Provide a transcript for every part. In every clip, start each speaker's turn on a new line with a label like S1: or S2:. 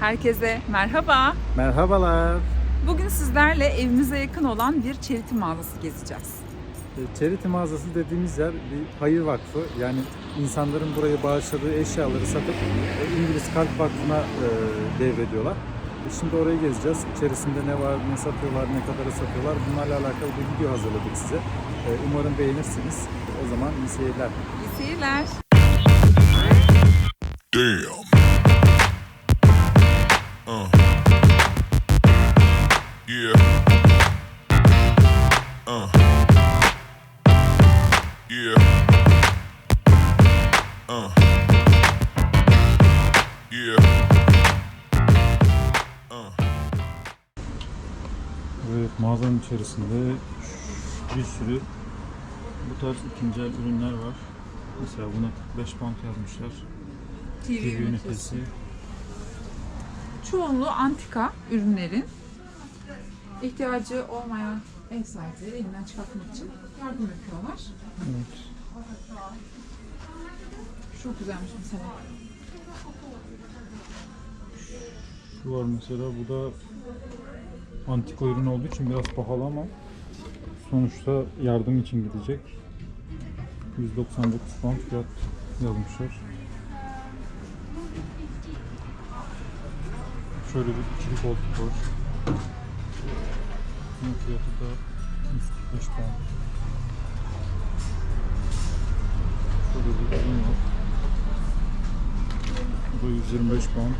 S1: Herkese merhaba.
S2: Merhabalar.
S1: Bugün sizlerle evimize yakın olan bir çeriti mağazası gezeceğiz.
S2: E, Charity mağazası dediğimiz yer bir hayır vakfı. Yani insanların buraya bağışladığı eşyaları satıp e, İngiliz Kalp Vakfı'na e, devrediyorlar. Şimdi orayı gezeceğiz. İçerisinde ne var, ne satıyorlar, ne kadara satıyorlar. Bunlarla alakalı bir video hazırladık size. Umarım beğenirsiniz. O zaman iyi seyirler.
S1: İyi seyirler.
S3: Damn. Yeah. Uh. Yeah. Uh. Yeah. Uh.
S2: Evet, mağazanın içerisinde bir sürü bu tarz ikinci el ürünler var. Mesela buna 45 pound yazmışlar. TV ünitesi.
S1: Çoğunluğu antika ürünlerin ihtiyacı olmayan ev sahipleri elinden çıkartmak için yardım yapıyorlar.
S2: Evet.
S1: Çok güzelmiş mesela.
S2: Şu var mesela bu da antika ürün olduğu için biraz pahalı ama sonuçta yardım için gidecek. 199 pound fiyat yazmışlar. Şöyle bir ikili koltuk var. Bunun fiyatı da 145 pound. Şöyle bir ürün var. Bu da 125 pound.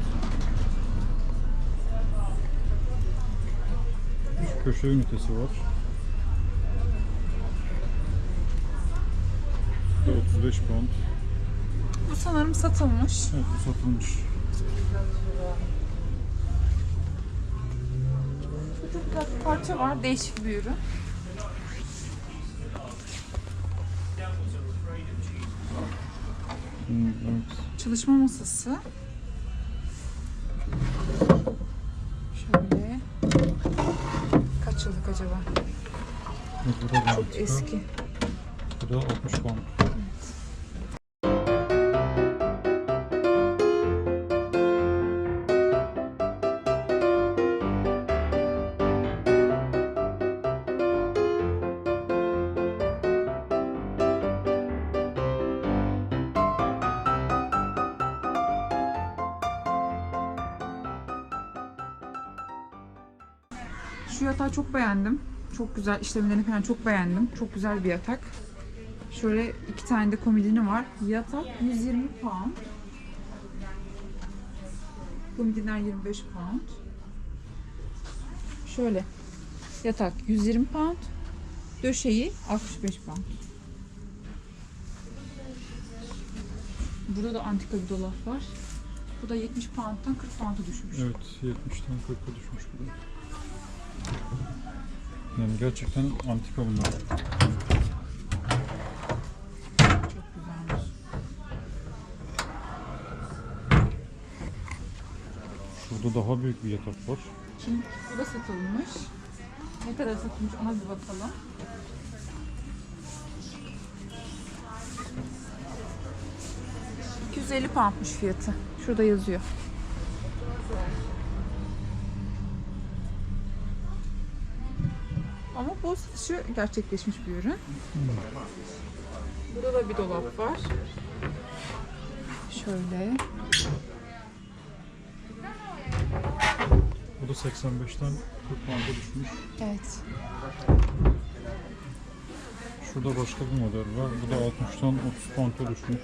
S2: Şu köşe ünitesi var. Bu da 35 pound.
S1: Bu sanırım satılmış.
S2: Evet bu satılmış.
S1: Bir parça var. Değişik bir ürün.
S2: Hmm, evet.
S1: Çalışma masası. Şöyle. Kaç yıllık acaba? Çok eski.
S2: Bu da 60 pound.
S1: Şu yatağı çok beğendim. Çok güzel işlemlerini falan çok beğendim. Çok güzel bir yatak. Şöyle iki tane de komodini var. Yatak 120 pound. Komodinler 25 pound. Şöyle. Yatak 120 pound. Döşeği 65 pound. Burada da antika bir dolap var. Bu da 70 pound'dan 40 pound'a düşmüş.
S2: Evet 70'ten 40'a düşmüş bu da. Yani gerçekten antika bunlar. Şurada daha büyük bir yatak var.
S1: Şimdi bu da satılmış. Ne kadar satılmış ona bir bakalım. ...250 poundmuş fiyatı. Şurada yazıyor. Ama bu satışı gerçekleşmiş bir ürün. Burada da bir dolap var. Şöyle.
S2: Bu da 85'ten 40 pound'a düşmüş.
S1: Evet.
S2: Şurada başka bir model var. Bu da 60'tan 30 pound'a düşmüş.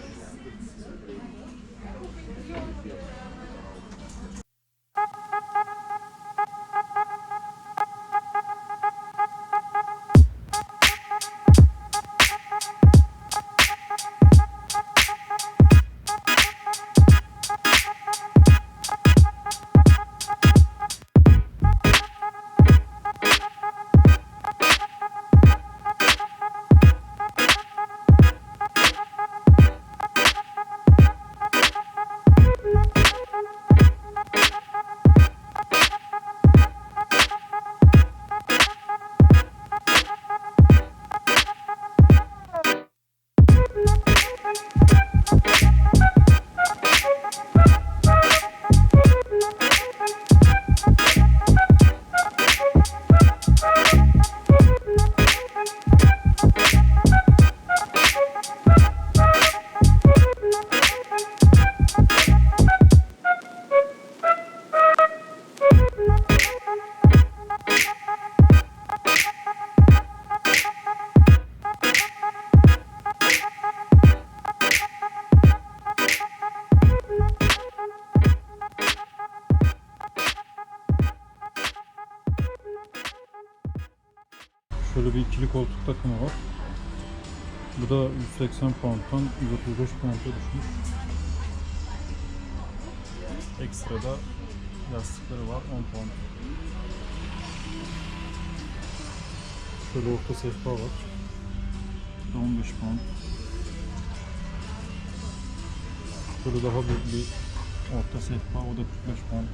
S2: Takımı var. Bu da 180 pound'dan 135 pound'a düşmüş. Ekstrada yastıkları var 10 pound. Şöyle orta sehpa var. Bu da 15 pound. Şöyle daha büyük bir orta sehpa o da 45 pound.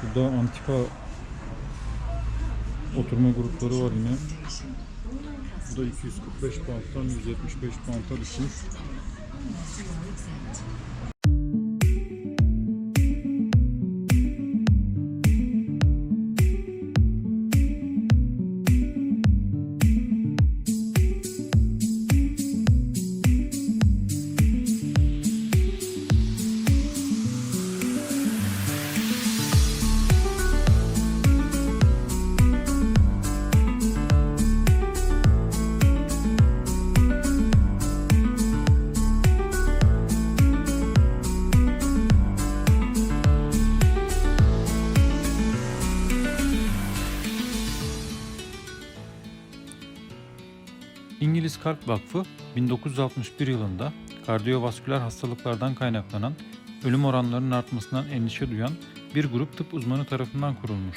S2: Şurada antika oturma grupları var yine. Bu da 245 pound'dan 175 pound'a düşmüş. Kalp Vakfı 1961 yılında kardiyovasküler hastalıklardan kaynaklanan ölüm oranlarının artmasından endişe duyan bir grup tıp uzmanı tarafından kurulmuş.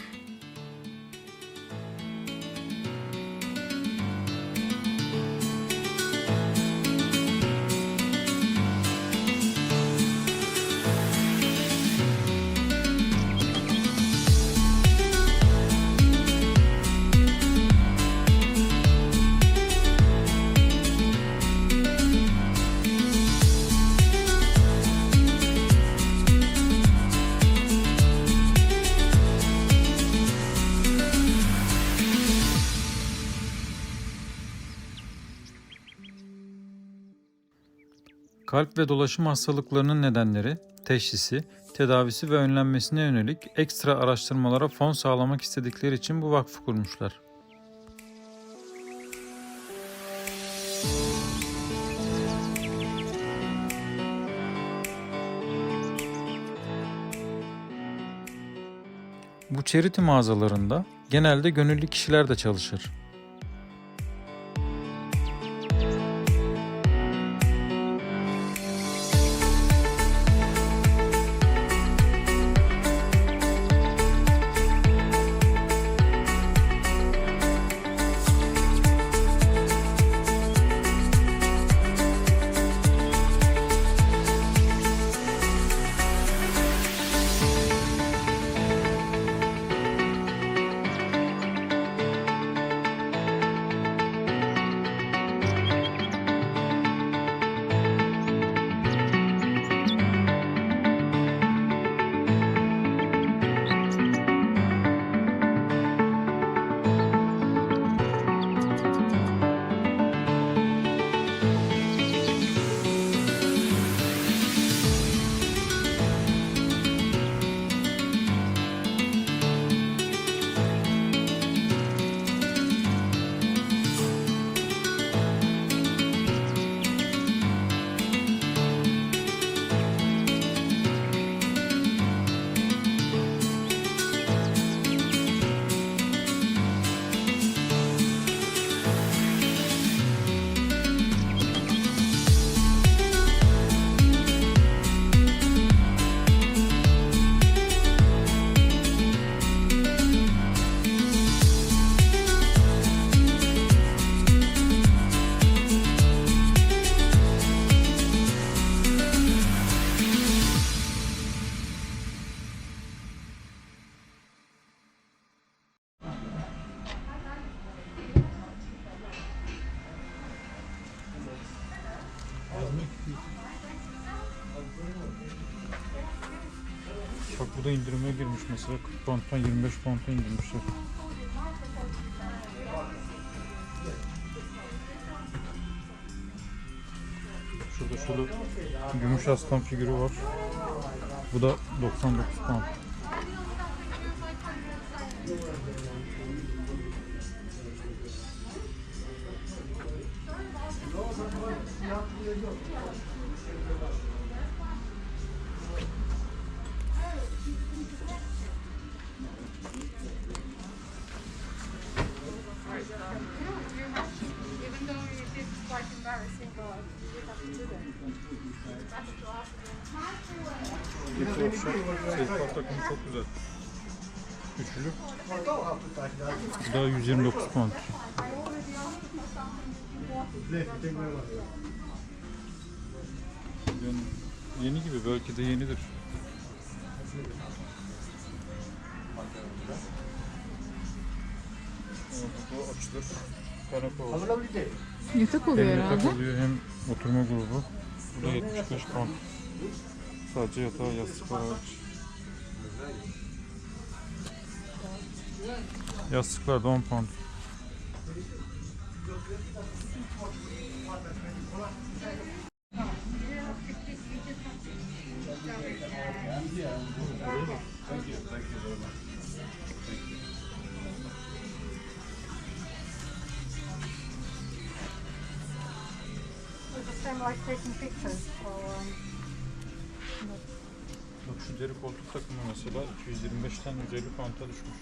S2: Kalp ve dolaşım hastalıklarının nedenleri, teşhisi, tedavisi ve önlenmesine yönelik ekstra araştırmalara fon sağlamak istedikleri için bu vakfı kurmuşlar. Bu charity mağazalarında genelde gönüllü kişiler de çalışır. Bu da indirime girmiş mesela 40 pound'dan 25 pound'a indirmişler. Şurada şöyle gümüş aslan figürü var. Bu da 99 pound. Hepsi offshore. Safeguard takımı çok güzel. Üçlü. Bu da 129 pound. Yani yeni gibi belki de yenidir. Bu açılır. Kanepe olur.
S1: Yatak oluyor
S2: Hem yatak
S1: herhalde.
S2: oluyor hem oturma grubu. Bu da 75 pound. Sadece yatağı yastıklar hariç. Yastıklar da 10 pound.
S3: It's the same like taking pictures. So, um,
S2: Bak şu deri koltuk takımı mesela 225'ten 150 pound'a düşmüş.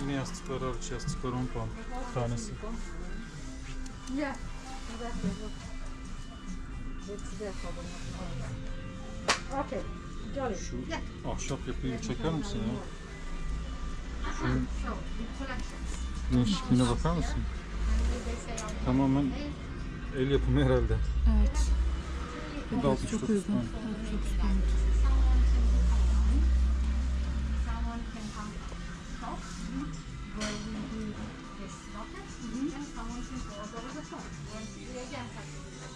S2: Yine yastıklar hariç yastıklar 10 pound tanesi.
S3: them. Okay.
S2: Şu ahşap yapıyı çeker misin ya? Şunun değişikliğine bakar mısın? Tamamen el yapımı herhalde.
S1: Evet.
S2: Bu da
S1: Evet,
S2: 69
S1: çok uygun.
S2: pound.
S1: 69 pound.
S4: someone can come shop where we do this rocket and someone can go over the phone. When we again have to do that.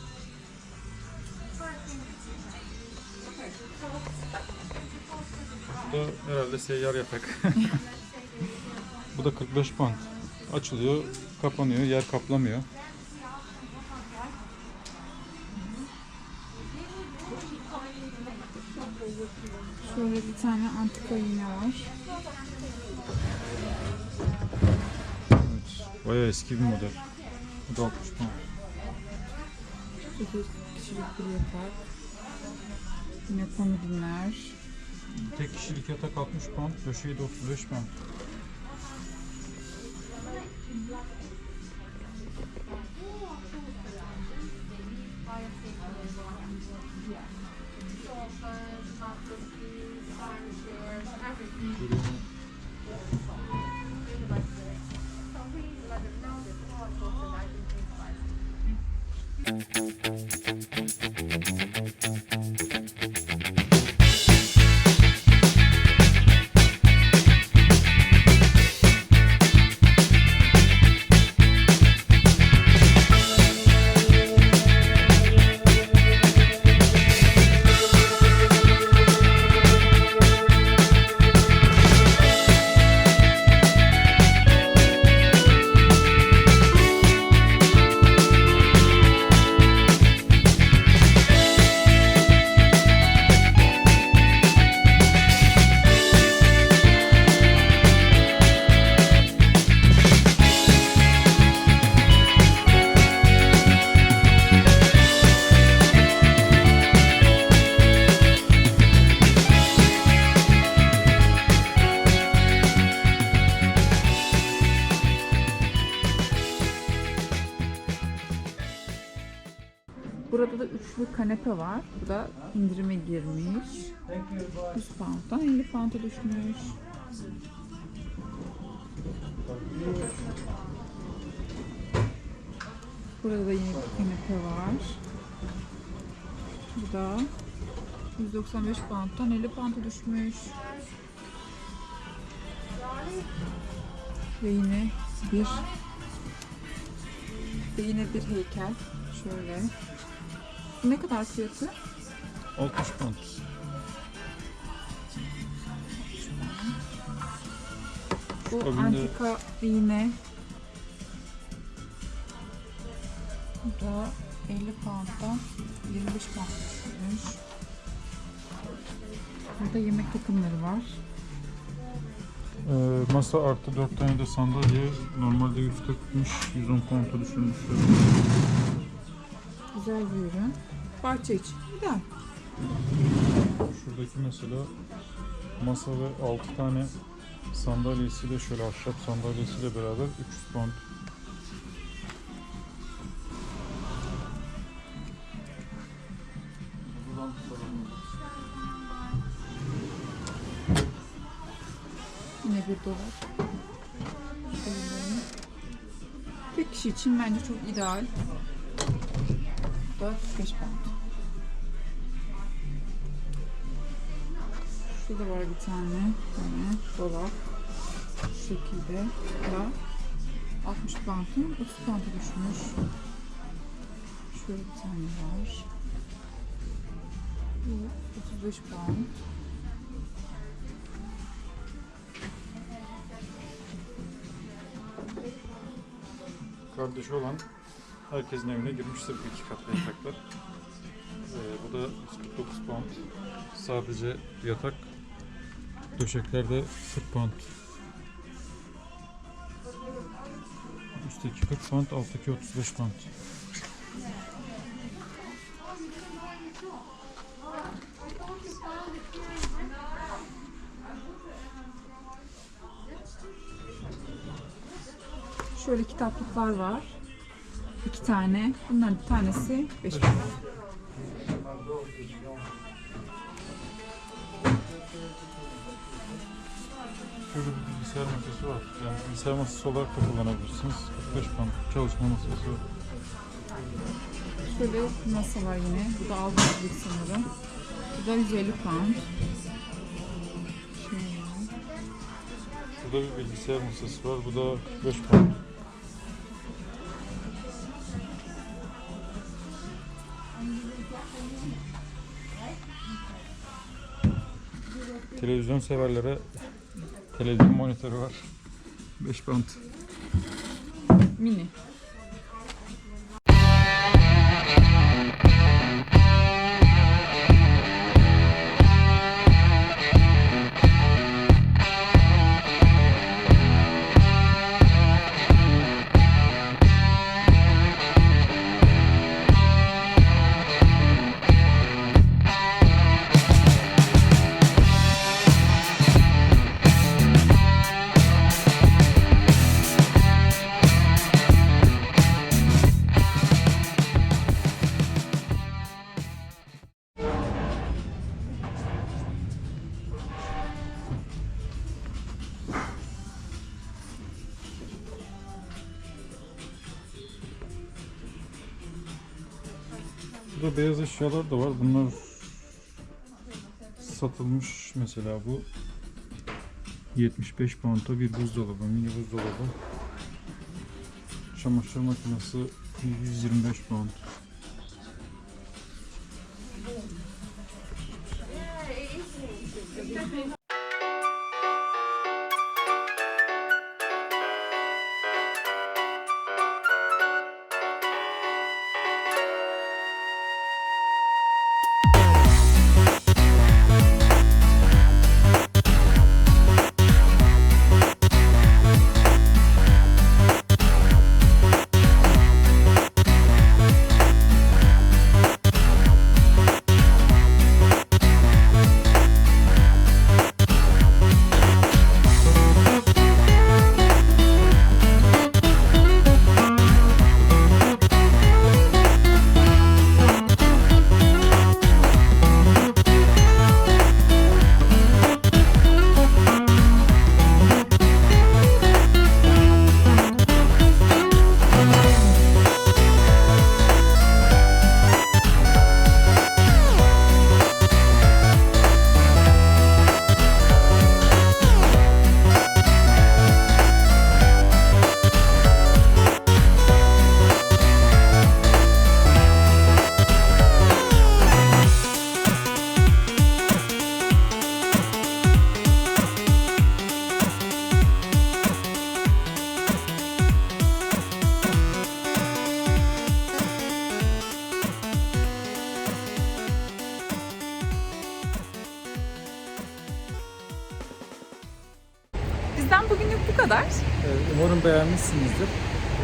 S4: So I think it's okay. So
S2: Bu da herhalde seyyar yatak. Bu da 45 pound. Açılıyor, kapanıyor, yer kaplamıyor.
S1: Bir tane antika iğne var.
S2: Evet, bayağı eski bir model. Bu da 60 pound.
S1: 8 kişilik bir yatak. Yine komodinler.
S2: Tek kişilik yatak 60 pound, döşeği de 35 pound.
S1: Burada da üçlü kanepe var. Bu da indirime girmiş. 100 pound'dan 50 pound'a düşmüş. Burada da yine bir kanepe var. Bu da 195 pound'dan 50 pound'a düşmüş. Ve yine bir ve yine bir heykel. Şöyle. Ne kadar fiyatı?
S2: 60 pound.
S1: Bu
S2: Kabinde-
S1: antika iğne. Bu da 50 pound'dan 25 pound. Burada yemek takımları var.
S2: Ee, masa artı 4 tane de sandalye normalde 140'mış 110 pound'a düşürmüşler.
S1: Güzel bir ürün. Bahçe için. Güzel.
S2: Şuradaki mesela masa ve 6 tane sandalyesiyle şöyle ahşap sandalyesiyle beraber 300 pound.
S1: Yine bir dolar. Tek kişi için bence çok ideal. Bu da 45 pound. Şurada var bir tane. Yine dolap. Şu şekilde. Da 60 pound'un 30 pound'a düşmüş. Şöyle bir tane var. Bu 35 pound.
S2: Kardeşi olan herkesin evine girmiştir bu iki katlı yataklar. Ee, bu da 149 pound. Sadece yatak. Döşekler de 40 pound. Üstteki 40 pound, alttaki 35 pound.
S1: Şöyle kitaplıklar var. İki tane. Bunların bir tanesi 5 pound.
S2: Şöyle bir bilgisayar masası var. Yani bilgisayar masası olarak da kullanabilirsiniz. 45 pound çalışma masası.
S1: Şöyle masa var yine. Bu da 6 kişilik sanırım. Bu da 150 pound. Şöyle.
S2: Burada bir bilgisayar masası var. Bu da 45 pound. Televizyon severlere televizyon monitörü var. 5 pound.
S1: Mini.
S2: Burada beyaz eşyalar da var. Bunlar satılmış mesela bu 75 pound'a bir buzdolabı, mini buzdolabı. Çamaşır makinesi 125 pound.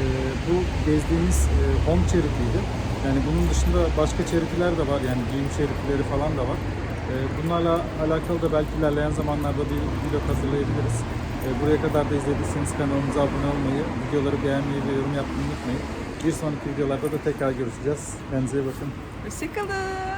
S2: Ee, Bu gezdiğimiz e, home charity'ydi. Yani bunun dışında başka charity'ler de var. Yani giyim charity'leri falan da var. Ee, Bunlarla alakalı da belki ilerleyen zamanlarda bir vlog hazırlayabiliriz. Ee, Buraya kadar da izlediyseniz kanalımıza abone olmayı, videoları beğenmeyi ve yorum yapmayı unutmayın. Bir sonraki videolarda da tekrar görüşeceğiz. Kendinize iyi bakın.
S1: Hoşçakalın.